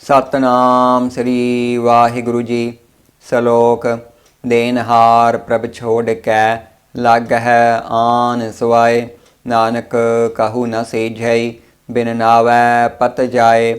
ਸਤਨਾਮ ਸ੍ਰੀ ਵਾਹਿਗੁਰੂ ਜੀ। ਸ਼ਲੋਕ ਦੇਨਹਾਰ ਪ੍ਰਭ ਛੋੜ ਕੈ ਲੱਗ ਹੈ ਆਨ ਸਵਾਏ। ਨਾਨਕ ਕਹੂ ਨ ਸੇਝੈ, ਬਿਨ ਨਾਵੈ ਪਤ ਜਾਏ।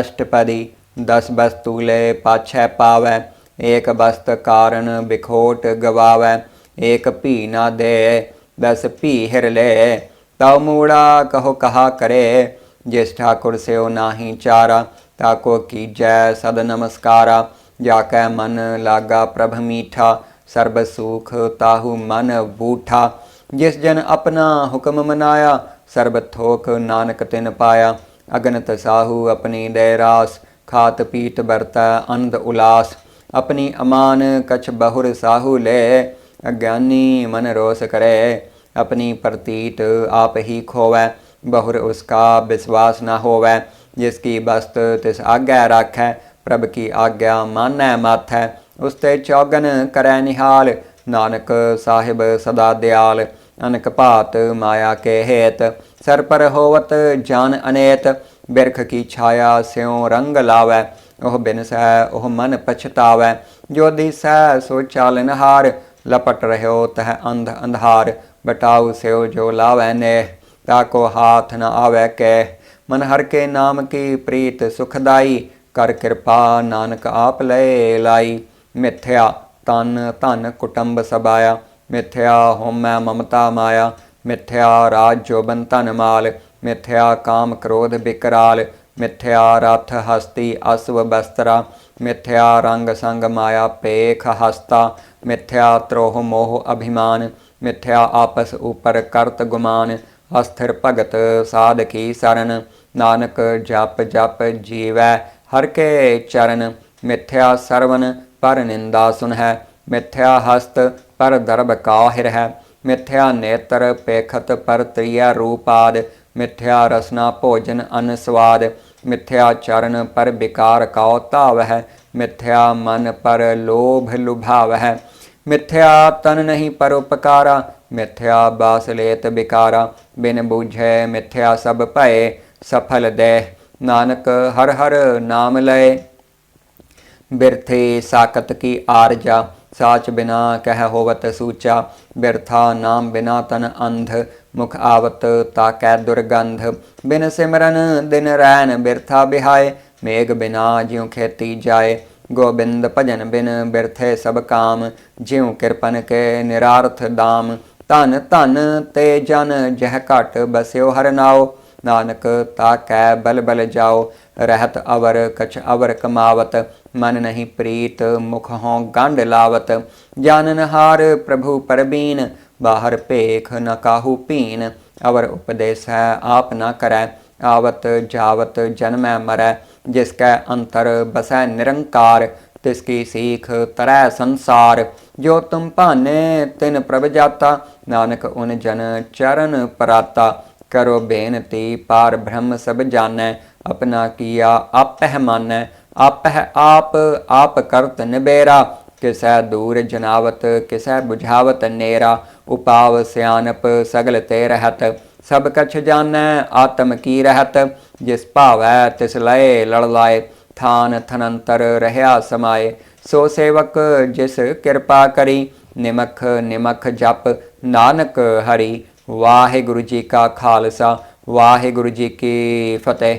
ਅਸ਼ਟਪਦੀ, ਦਸ ਬਸਤੂ ਲੈ ਪਾਛੈ ਪਾਵੈ। ਏਕ ਬਸਤ ਕਾਰਨ ਬਿਖੋਟ ਗਵਾਵੈ। ਏਕ ਭੀ ਨਾ ਦੇ ਦਸ ਭੀ ਹਿਰ ਲੈ। ਤਉ ਮੂੜਾ ਕਹੋ ਕਹਾ ਕਰੇ, ਜਿਸ ਠਾਕੁਰ ਸਿਓ ਨਾਹੀ ਚਾਰਾ। ਤਾਕੋ ਕੀਜੈ ਸਦ ਨਮਸਕਾਰਾ ਜਾ ਕੈ ਮਨ ਲਾਗਾ ਪ੍ਰਭ ਮੀਠਾ ਸਰਬ ਸੁਖ ਤਾਹੂ ਮਨ ਬੂਠਾ ਜਿਸ ਜਨ ਆਪਣਾ ਹੁਕਮ ਮਨਾਇਆ ਸਰਬ ਥੋਕ ਨਾਨਕ ਤਿਨ ਪਾਇਆ ਅਗਨਤ ਸਾਹੂ ਆਪਣੀ ਦੇ ਰਾਸ ਖਾਤ ਪੀਤ ਬਰਤਾ ਅੰਧ ਉਲਾਸ ਆਪਣੀ ਅਮਾਨ ਕਛ ਬਹੁਰ ਸਾਹੂ ਲੈ ਅਗਿਆਨੀ ਮਨ ਰੋਸ ਕਰੇ ਆਪਣੀ ਪ੍ਰਤੀਤ ਆਪ ਹੀ ਖੋਵੈ ਬਹੁਰ ਉਸਕਾ ਵਿਸ਼ਵਾਸ ਨਾ ਹੋਵੈ ਜਿਸ ਕੀ ਬਸਤ ਤਿਸ ਆਗੈ ਰਾਖੈ, ਪ੍ਰਭ ਕੀ ਆਗਿਆ ਮਾਨੈ ਮਾਥੈ ਉਸਤੇ ਚੌਗਨ ਕਰੈ ਨਿਹਾਲ, ਨਾਨਕ ਸਾਹਿਬ ਸਦਾ ਦਿਆਲ, ਅਨਕ ਭਾਤ ਮਾਇਆ ਕੇ ਹੇਤ, ਸਰ ਪਰ ਹੋਵਤ ਜਾਨ ਅਨੇਤ, ਬਿਰਖ ਕੀ ਛਾਇਆ ਸਿਉ ਰੰਗ ਲਾਵੈ, ਉਹ ਬਿਨਸੈ ਉਹ ਮਨ ਪਛਤਾਵੈ, ਜੋ ਦਿਸੈ ਸੋ ਚਾਲਨ ਹਾਰ ਲਪਟ ਰਹਿਓ ਤਹ ਅੰਧ ਅੰਧਾਰ, ਬਟਾਉ ਸਿਉ ਜੋ ਲਾਵੈ ਨੇ ਤਾਕੋ ਹਾਥ ਨ ਆਵੈ ਕੇ ਮਨ ਹਰ ਕੇ ਨਾਮ ਕੀ ਪ੍ਰੀਤ ਸੁਖਦਾਈ, ਕਰ ਕਿਰਪਾ ਨਾਨਕ ਆਪ ਲੈ ਲਾਈ। ਮਿਥਿਆ ਤਨ, ਧਨ ਕੁਟੰਬ ਸਬਾਇਆ। ਮਿਥਿਆ ਹੋਮੈ ਮਮਤਾ ਮਾਇਆ। ਮਿਥਿਆ ਰਾਜ ਜੋਬਨ ਧਨ ਮਾਲ। ਮਿਥਿਆ ਕਾਮ ਕ੍ਰੋਧ ਬਿਕਰਾਲ। ਮਿਥਿਆ ਰਥ ਹਸਤੀ ਅਸਵ ਬਸਤਰਾ। ਮਿਥਿਆ ਰੰਗ ਸੰਗ ਮਾਇਆ ਪੇਖ ਹਸਤਾ। ਮਿਥਿਆ ਤਰੋਹ ਮੋਹ ਅਭਿਮਾਨ। ਮਿਥਿਆ ਆਪਸ ਉਪਰ ਕਰਤ ਗੁਮਾਨ। ਅਸਥਿਰ ਭਗਤ ਸਾਧ ਕੀ ਸਰਨ। ਨਾਨਕ ਜਪ ਜਪ ਜੀਵੈ, ਹਰ ਕੇ ਚਰਨ। ਮਿਥਿਆ ਸਰਵਨ ਪਰ ਨਿੰਦਾ ਸੁਨਹਿ, ਮਿਥਿਆ ਹਸਤ ਪਰ ਦਰਬ ਕਾਹਿਰ ਹੈ। ਮਿਥਿਆ ਨੇਤਰ ਪੇਖਤ ਪਰ ਤ੍ਰਿਆ ਰੂਪਾਦ, ਮਿਥਿਆ ਰਸਨਾ ਭੋਜਨ ਅਨ ਸਵਾਦ ਮਿਥਿਆ ਚਰਨ ਪਰ ਵਿਕਾਰ ਕਾਉ ਧਾਵ ਹੈ ਮਿਥਿਆ ਮਨ ਪਰ ਲੋਭ ਲੁਭਾਵ ਹੈ ਮਿਥਿਆ ਤਨ ਨਹੀਂ ਪਰਉਪਕਾਰਾ ਮਿਥਿਆ ਬਾਸ ਲੇਤ ਬਿਕਾਰਾ, ਬਿਨ ਬੂਝੈ ਮਿਥਿਆ ਸਭ ਭਏ, ਸਫਲ ਦੇ ਨਾਨਕ ਹਰ ਹਰ ਨਾਮ ਲਏ। ਬਿਰਥੇ ਸਾਕਤ ਕੀ ਆਰਜਾ, ਸਾਚ ਬਿਨਾ ਕਹਿ ਹੋਵਤ ਸੂਚਾ, ਬਿਰਥਾ ਨਾਮ ਬਿਨਾ ਤਨ ਅੰਧ, ਮੁਖ ਆਵਤ ਤਾ ਕੈ ਦੁਰਗੰਧ। ਬਿਨ ਸਿਮਰਨ ਦਿਨ ਰੈਨ ਬਿਰਥਾ ਬਿਹਾਏ, ਮੇਘ ਬਿਨਾ ਜਿਉ ਖੇਤੀ ਜਾਏ ਗੋਬਿੰਦ ਭਜਨ ਬਿਨ ਬਿਰਥੇ ਸਭ ਕਾਮ, ਜਿਉ ਕਿਰਪਨ ਕੇ ਨਿਰਾਰਥ ਦਾਮ। ਧਨ ਧਨ ਤੇ ਜਨ ਜਹ ਘਟ ਬਸਿਓ ਹਰ ਨਾਉ। ਨਾਨਕ ਤਾਕੈ ਬਲ ਬਲ ਜਾਓ ਰਹਿਤ ਅਵਰ ਕਛ ਅਵਰ ਕਮਾਵਤ, ਮਨ ਨਹੀਂ ਪ੍ਰੀਤ ਮੁਖ ਹੋਂ ਗੰਢ ਲਾਵਤ। ਜਾਨਨ ਹਾਰ ਪ੍ਰਭੂ ਪਰਬੀਨ, ਬਾਹਰ ਭੇਖ ਨ ਕਾਹੂ ਪੀਨ ਅਵਰ ਉਪਦੇਸ ਹੈ ਆਪ ਨ ਕਰੈ, ਆਵਤ ਜਾਵਤ ਜਨਮੈ ਮਰੈ। ਜਿਸ ਕੈ ਅੰਤਰ ਬਸੈ ਨਿਰੰਕਾਰ, ਤਿਸ ਕੀ ਸੀਖ ਤਰੈ ਸੰਸਾਰ। ਜੋ ਤੁਮ ਭਾਨੇ, ਤਿਨ ਪ੍ਰਭ ਜਾਤਾ, ਨਾਨਕ ਉਨ ਜਨ ਚਰਨ ਪਰਾਤਾ। ਕਰੋ ਬੇਨਤੀ, ਪਾਰ ਬ੍ਰਹਮ ਸਭ ਜਾਣੈ, ਆਪਣਾ ਕੀਆ ਆਪਹਿ ਮਾਨੈ। ਆਪਹਿ ਆਪ ਆਪ ਕਰਤ ਨਿਬੇਰਾ। ਕਿਸੈ ਦੂਰ ਜਨਾਵਤ, ਕਿਸੈ ਬੁਝਾਵਤ ਨੇਰਾ। ਉਪਾਵ ਸਿਆਨਪ, ਸਗਲ ਤੇ ਰਹਤ। ਸਭ ਕਛ ਜਾਣੈ, ਆਤਮ ਕੀ ਰਹਤ, ਜਿਸ ਭਾਵੈ ਤਿਸ ਲਏ, ਲੜ ਲਾਏ, ਥਾਨ ਥਨੰਤਰ ਰਹਿਆ ਸਮਾਏ। ਸੋ ਸੇਵਕ ਜਿਸ ਕਿਰਪਾ ਕਰੀ, ਨਿਮਖ ਨਿਮਖ ਜਪ, ਨਾਨਕ ਹਰੀ। ਵਾਹਿਗੁਰੂ ਜੀ ਕਾ ਖਾਲਸਾ, ਵਾਹਿਗੁਰੂ ਜੀ ਕੀ ਫਤਿਹ।